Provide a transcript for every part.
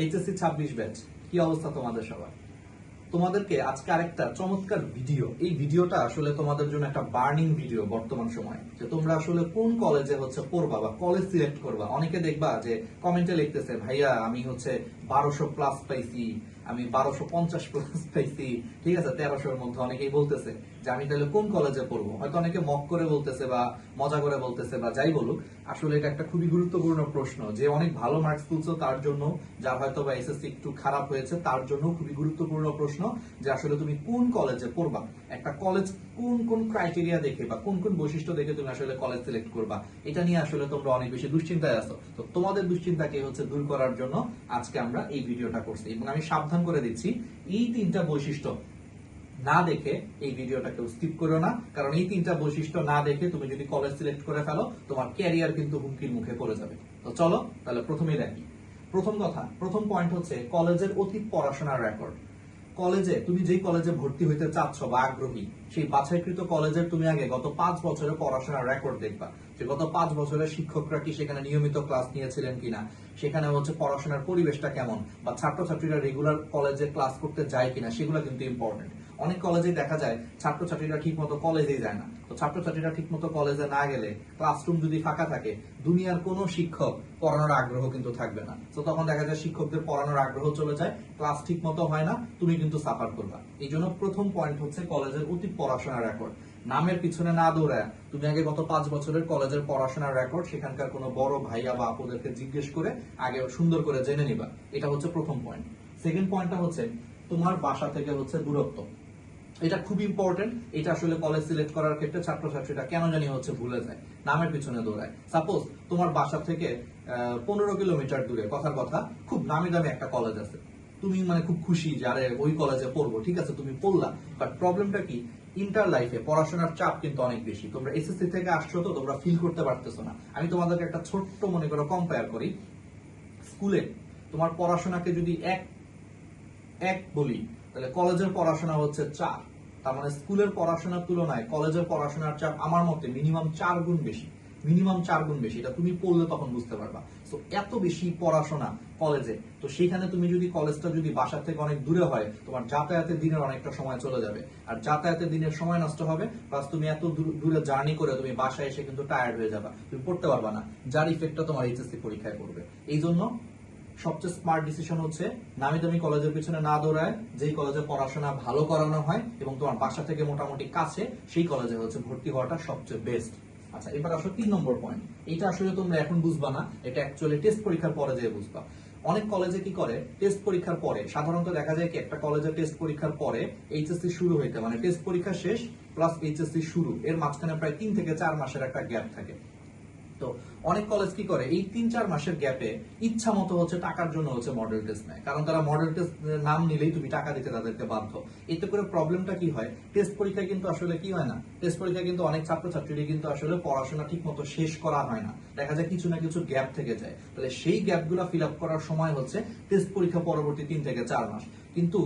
HSC ছাব্বিশ batch কি অবস্থা তোমাদের সবার? তোমাদেরকে আজকে আরেকটা চমৎকার ভিডিও এই ভিডিওটা আসলে তোমাদের জন্য একটা বার্নিং ভিডিও বর্তমান সময়ে, যে তোমরা আসলে কোন কলেজে হচ্ছে পড়বা বা কলেজ সিলেক্ট করবা? অনেকে দেখবা যে কমেন্টে লিখতেছে, ভাইয়া, আমি হচ্ছে বারোশো প্লাস পাইছি। আমি বারোশো পঞ্চাশ পাইছি ঠিক আছে, তেরোশোর মধ্যে অনেকেই বলতেছে যে আমি তাহলে কোন কলেজে পড়ব? হয়তো অনেকে মক করে বলতেছে বা মজা করে বলতেছে বা যাই বলুক। আসলে এটা একটা খুবই গুরুত্বপূর্ণ প্রশ্ন যে অনেক ভালো মার্কস তুলছো তার জন্য যার হয়তো বা এসএসসি একটু খারাপ হয়েছে তার জন্য খুবই গুরুত্বপূর্ণ প্রশ্ন যে আসলে তুমি কোন কলেজে পড়বা? একটা কলেজ কোন কোন ক্রাইটেরিয়া দেখে বা কোন কোন বৈশিষ্ট্য দেখে তুমি আসলে কলেজ সিলেক্ট করবা? এটা নিয়ে আসলে তোমরা অনেক বেশি দুশ্চিন্তায় আছো। তো তোমাদের দুশ্চিন্তাকে হচ্ছে দূর করার জন্য আজকে আমরা এই ভিডিওটা করছি এবং আমি সাবধান করে দিচ্ছি। এই তিনটা বৈশিষ্ট্য না দেখে এই ভিডিওটাকে স্কিপ করো না, কারণ এই তিনটা বৈশিষ্ট্য না দেখে তুমি যদি কলেজ সিলেক্ট করে ফেলো, তোমার ক্যারিয়ার কিন্তু হুমকির মুখে পড়ে যাবে। তো চলো, তাহলে প্রথমেই দেখি। প্রথম কথা, প্রথম পয়েন্ট হচ্ছে কলেজের অতীত পড়াশোনার রেকর্ড কলেজে, তুমি যেই কলেজে ভর্তি হইতে চাচ্ছ বা আগ্রহী, সেই বাছাইকৃত কলেজের তুমি আগে গত পাঁচ বছরের পড়াশোনার রেকর্ড দেখবা যে গত পাঁচ বছরের শিক্ষকরা কি সেখানে নিয়মিত ক্লাস নিয়েছিলেন কিনা, সেখানে হচ্ছে পড়াশোনার পরিবেশটা কেমন, বা ছাত্রছাত্রীরা রেগুলার কলেজে ক্লাস করতে যায় কিনা, সেগুলো কিন্তু ইম্পর্টেন্ট অনেক কলেজে দেখা যায়, ছাত্রছাত্রীরা ঠিক মতো কলেজেই যায় না। তো ছাত্রছাত্রীরা ঠিক মতো কলেজে না গেলে ক্লাসরুম যদি ফাঁকা থাকে, দুনিয়ার কোনো শিক্ষক পড়ানোর আগ্রহ কিন্তু থাকবে না। তো তখন দেখা যায় শিক্ষকদের পড়ানোর আগ্রহ চলে যায় ক্লাস ঠিক মতো হয় না, তুমি কিন্তু সাফার করবা। এই জন্য প্রথম পয়েন্ট হচ্ছে কলেজের অতি পড়াশোনার রেকর্ড নামের পিছনে না দৌড়ায়, তুমি আগে গত পাঁচ বছরের কলেজের পড়াশোনার রেকর্ড সেখানকার কোনো বড় ভাইয়া বা আপুদেরকে জিজ্ঞেস করে আগে সুন্দর করে জেনে নিবা। এটা হচ্ছে প্রথম পয়েন্ট সেকেন্ড পয়েন্টটা হচ্ছে, তোমার বাসা থেকে হচ্ছে দূরত্ব। এটা খুব ইম্পর্টেন্ট এটা আসলে কলেজ সিলেক্ট করার ক্ষেত্রে ছাত্রছাত্রীরা কেন জানি হচ্ছে ভুলে যায়, নামের পিছনে দৌড়ায়। সাপোজ তোমার বাসা থেকে পনেরো কিলোমিটার দূরে, কথার কথা, খুব নামি দামি একটা কলেজ আছে। তুমি মানে খুব খুশি যে, আরে, ওই কলেজে পড়ব, ঠিক আছে, তুমি পড়লা। বাট প্রবলেমটা কি ইন্টার লাইফে পড়াশোনার চাপ কিন্তু অনেক বেশি। তোমরা এসএসসি থেকে আসছো তো, তোমরা ফিল করতে পারতেছো না। আমি তোমাদেরকে একটা ছোট্ট মনে করো কম্পেয়ার করি। স্কুলে তোমার পড়াশোনাকে যদি এক এক বলি, তাহলে কলেজের পড়াশোনা হচ্ছে চার। তার মানে স্কুলের পড়াশোনার তুলনায় কলেজের পড়াশোনার চাপ আমার মতে মিনিমাম চার গুণ বেশি। মিনিমাম চার গুণ বেশি, এটা তুমি পড়লে তখন বুঝতে পারবা। তো এত বেশি পড়াশোনা কলেজে, তো সেখানে তুমি যদি কলেজটা যদি বাসার থেকে অনেক দূরে হয়, তোমার যাতায়াতের দিনের অনেকটা সময় চলে যাবে। আর যাতায়াতের দিনের সময় নষ্ট হবে প্লাস তুমি এত দূর- জার্নি করে তুমি বাসায় এসে কিন্তু টায়ার্ড হয়ে যাবা। তুমি পড়তে পারবা না। যার ইফেক্টটা তোমার এইচএসসি পরীক্ষায় পড়বে। এই জন্য সবচেয়ে স্মার্ট ডিসিশন হচ্ছে, নামি দামি কলেজের পিছনে না দৌড়ায়, যেই কলেজে পড়াশোনা ভালো করানো হয় এবং তোমার বাসা থেকে মোটামুটি কাছে, সেই কলেজে হচ্ছে ভর্তি হওয়াটা সবচেয়ে বেস্ট আচ্ছা এবার আসলে তিন নম্বর পয়েন্ট এটা আসলে তোমরা এখন বুঝবা না, এটা অ্যাকচুয়ালি টেস্ট পরীক্ষার পরে যেয়ে বুঝবা। অনেক কলেজে কি করে টেস্ট পরীক্ষার পরে, সাধারণত দেখা যায় কি, একটা কলেজে টেস্ট পরীক্ষার পরে এইচএসসি শুরু হইতে মানে টেস্ট পরীক্ষা শেষ প্লাস এইচএসসি শুরু, এর মাঝখানে প্রায় তিন থেকে চার মাসের একটা গ্যাপ থাকে। তো অনেক কলেজ কি করে, এই তিন চার মাসের গ্যাপে ইচ্ছা মতো হচ্ছে টাকার জন্য হচ্ছে মডেল টেস্ট নেয়। কারণ তারা মডেল টেস্ট নাম নিলেই তুমি টাকা দিতে তাদেরকে বাধ্য। এতে করে প্রবলেমটা কি হয়? টেস্ট পরীক্ষায় কিন্তু আসলে কি হয় না? টেস্ট পরীক্ষায় কিন্তু অনেক ছাত্রছাত্রীরা কিন্তু আসলে পড়াশোনা ঠিক মতো শেষ করা হয় না। দেখা যায় কিছু না কিছু গ্যাপ থেকে যায়। তাহলে সেই গ্যাপগুলো ফিল আপ করার সময় হচ্ছে টেস্ট পরীক্ষা পরবর্তী তিন থেকে চার মাস। কিন্তু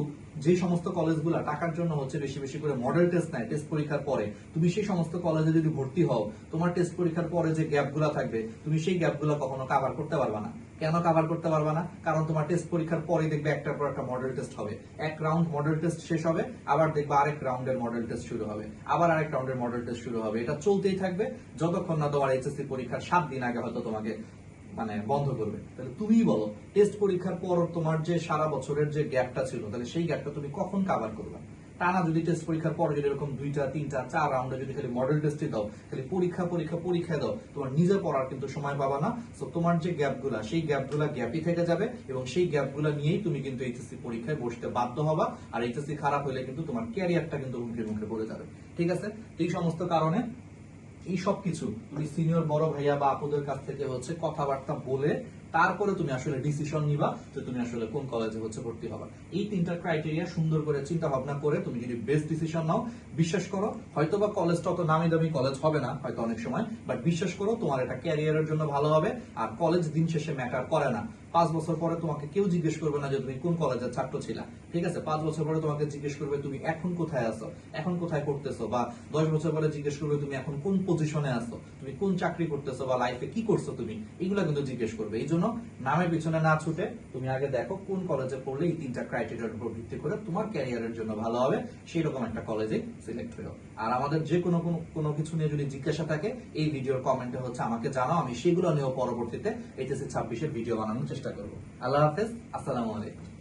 যে সমস্ত কলেজগুলো টাকার জন্য হচ্ছে বেশি বেশি করে মডেল টেস্ট নেয় টেস্ট পরীক্ষার পরে, তুমি সেই সমস্ত কলেজে যদি ভর্তি হও, তোমার টেস্ট পরীক্ষার পরে যে গ্যাপগুলো থাকবে, তুমি সেই গ্যাপগুলো কখনো কাভার করতে পারবা না। কেন কাভার করতে পারবা না? কারণ তোমার টেস্ট পরীক্ষার পরে দেখবে একটার পর একটা মডেল টেস্ট হবে। এক রাউন্ড মডেল টেস্ট শেষ হবে, আবার দেখবে আরেক রাউন্ডের মডেল টেস্ট শুরু হবে, আবার আরেক রাউন্ডের মডেল টেস্ট শুরু হবে। এটা চলতেই থাকবে, যতক্ষণ না তোমার এইচএসসি পরীক্ষার সাত দিন আগে হয়তো তোমাকে মানে বন্ধ করবে। তাহলে তুমিই বলো টেস্ট পরীক্ষার পর তোমার যে সারা বছরের যে গ্যাপটা ছিল, তাহলে সেই গ্যাপটা তুমি কখন কাভার করবে? টানা যদি টেস্ট পরীক্ষার পর যদি এরকম দুইটা, তিনটা, চার রাউন্ডে যদি খালি মডেল টেস্টে দাও, খালি পরীক্ষা পরীক্ষা, পরীক্ষায় দাও, তোমার নিজে পড়ার কিন্তু সময় পাবা না। তো তোমার যে গ্যাপগুলা সেই গ্যাপগুলা গ্যাপই থেকে যাবে এবং সেই গ্যাপগুলা নিয়েই তুমি কিন্তু এইচএসসি পরীক্ষায় বসতে বাধ্য হবা। আর এইচএসসি খারাপ হলে কিন্তু তোমার ক্যারিয়ারটা কিন্তু হুমকির মুখে পড়ে যাবে। ঠিক আছে? এই সমস্ত কারণে এই সব কিছু তুমি সিনিয়র বড় ভাইয়া বা আপুদের কাছ থেকে হচ্ছে কথাবার্তা বলে তারপরে তুমি আসলে ডিসিশন নিবা যে তুমি আসলে কোন কলেজে হচ্ছে ভর্তি হবা। এই তিনটা ক্রাইটেরিয়া সুন্দর করে চিন্তা ভাবনা করে তুমি যদি বেস্ট ডিসিশন নাও, বিশ্বাস করো হয়তো বা কলেজটা অত নামি দামি কলেজ হবে না, হয়তো অনেক সময় বাট বিশ্বাস করো তোমার এটা ক্যারিয়ারের জন্য ভালো হবে আর কলেজ দিন শেষে ম্যাটার করে না। পাঁচ বছর পরে তোমাকে কেউ জিজ্ঞেস করবে না যে তুমি কোন কলেজের ছাত্র ছিলা। ঠিক আছে? পাঁচ বছর পরে তোমাকে জিজ্ঞেস করবে, তুমি এখন কোথায় আছো? এখন কোথায় করতেছো বা দশ বছর পরে জিজ্ঞেস করবে, তুমি এখন কোন পজিশনে আছো? তুমি কোন চাকরি করতেছো বা লাইফে কি করছ তুমি? এগুলো কিন্তু জিজ্ঞেস করবে। এই জন্য নামের পিছনে না ছুটে তুমি আগে দেখো কোন কলেজে পড়লে এই তিনটা ক্রাইটেরিয়ার উপর ভিত্তি করে তোমার ক্যারিয়ারের জন্য ভালো হবে। সেই রকম একটা কলেজে সিলেক্ট হয়েও আর আমাদের যে কোনো কোনো কিছু নিয়ে যদি জিজ্ঞাসা থাকে, এই ভিডিওর কমেন্টে হচ্ছে আমাকে জানাও, আমি সেগুলো নিয়েও পরবর্তীতে এইচএসসি ছাব্বিশের ভিডিও বানানোর চেষ্টা করব। আল্লাহ হাফেজ, আসসালামু আলাইকুম।